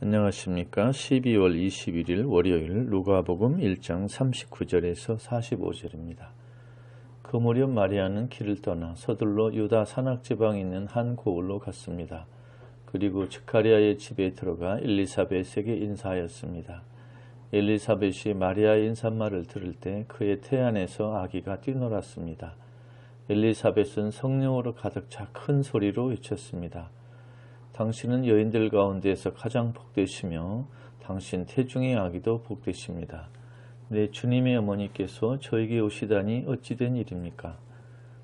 안녕하십니까. 12월 21일 월요일 누가복음 1장 39절에서 45절입니다. 그 무렵 마리아는 길을 떠나 서둘러 유다 산악지방에 있는 한 고을로 갔습니다. 그리고 즈카리아의 집에 들어가 엘리사벳에게 인사하였습니다. 엘리사벳이 마리아의 인사말을 들을 때 그의 태안에서 아기가 뛰놀았습니다. 엘리사벳은 성령으로 가득 차 큰 소리로 외쳤습니다. 당신은 여인들 가운데에서 가장 복되시며 당신 태중의 아기도 복되십니다. 내 주님의 어머니께서 저에게 오시다니 어찌된 일입니까?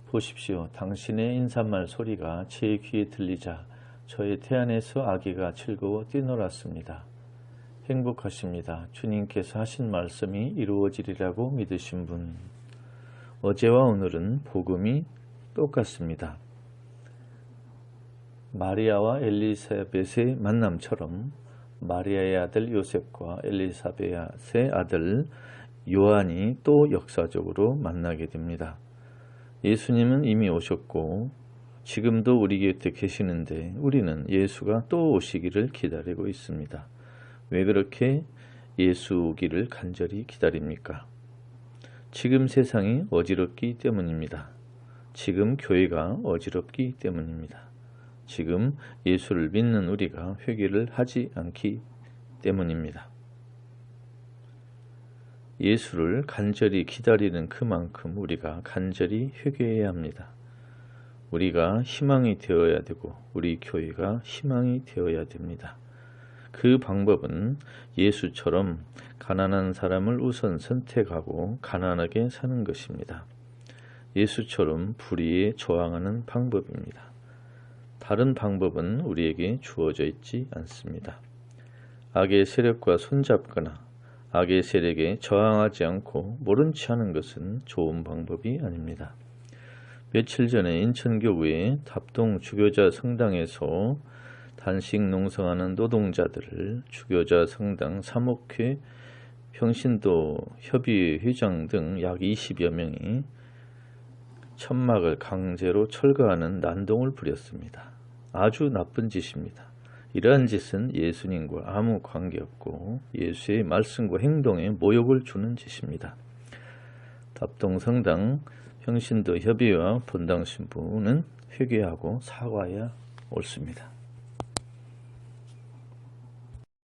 보십시오. 당신의 인사말 소리가 제 귀에 들리자 저의 태안에서 아기가 즐거워 뛰놀았습니다. 행복하십니다. 주님께서 하신 말씀이 이루어지리라고 믿으신 분. 어제와 오늘은 복음이 똑같습니다. 마리아와 엘리사벳의 만남처럼 마리아의 아들 요셉과 엘리사벳의 아들 요한이 또 역사적으로 만나게 됩니다. 예수님은 이미 오셨고 지금도 우리 곁에 계시는데 우리는 예수가 또 오시기를 기다리고 있습니다. 왜 그렇게 예수 오기를 간절히 기다립니까? 지금 세상이 어지럽기 때문입니다. 지금 교회가 어지럽기 때문입니다. 지금 예수를 믿는 우리가 회개를 하지 않기 때문입니다. 예수를 간절히 기다리는 그만큼 우리가 간절히 회개해야 합니다. 우리가 희망이 되어야 되고 우리 교회가 희망이 되어야 됩니다. 그 방법은 예수처럼 가난한 사람을 우선 선택하고 가난하게 사는 것입니다. 예수처럼 불의에 저항하는 방법입니다. 다른 방법은 우리에게 주어져 있지 않습니다. 악의 세력과 손잡거나 악의 세력에 저항하지 않고 모른 체 하는 것은 좋은 방법이 아닙니다. 며칠 전에 인천교구의 답동 주교자 성당에서 단식 농성하는 노동자들을 주교자 성당 사목회 평신도 협의 회장 등 약 20여 명이 천막을 강제로 철거하는 난동을 부렸습니다. 아주 나쁜 짓입니다. 이러한 짓은 예수님과 아무 관계없고 예수의 말씀과 행동에 모욕을 주는 짓입니다. 답동성당 평신도 협의와 본당 신부는 회개하고 사과해야 옳습니다.